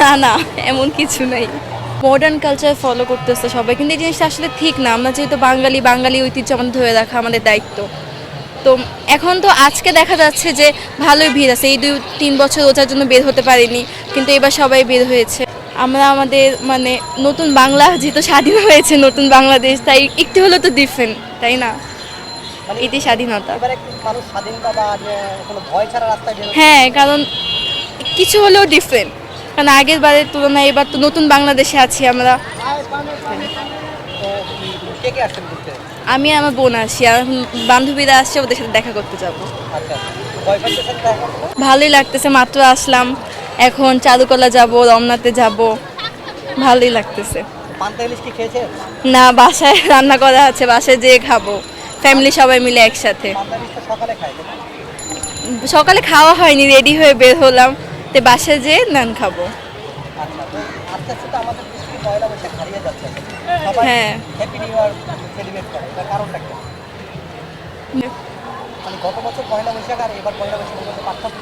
না না এমন কিছু নেই। মডার্ন কালচার ফলো করতেছে সবাই কিন্তু এই জিনিসটা আসলে ঠিক না। আমরা যেহেতু বাঙালি বাঙালি ঐতিহ্য আমাদের ধরে রাখা আমাদের দায়িত্ব। তো এখন তো আজকে দেখা যাচ্ছে যে ভালোই ভিড় আছে। এই দুই তিন বছর ওটার জন্য বের হতে পারিনি কিন্তু এবার সবাই বের হয়েছে। আমরা আমাদের মানে নতুন বাংলা যেহেতু স্বাধীন হয়েছে নতুন বাংলাদেশ তাই একটু হলেও তো ডিফারেন্ট তাই না? এটি স্বাধীনতা। হ্যাঁ কারণ কিছু হলেও ডিফারেন্ট কারণ আগের বারের তুলনায় এবার তো নতুন বাংলাদেশে আছি আমরা। আমি আমার বোন আসি আর বান্ধবীরা আসছে ওদের সাথে দেখা করতে যাব। আচ্ছা করতে ভালোই লাগতেছে মাত্র আসলাম। এখন চারুকলা যাব রমনাতে যাব। ভালোই লাগতেছে। না বাসায় রান্না করা আছে বাসায় যেয়ে খাব। ফ্যামিলি সবাই মিলে একসাথে? সকালে খাওয়া হয়নি রেডি হয়ে বের হলাম। তো বাসায় যেয়ে নান খাব হ্যাঁ। মানে গত বছর পয়লা বৈশাখ আর এবার পয়লা বৈশাখের মধ্যে পার্থক্য?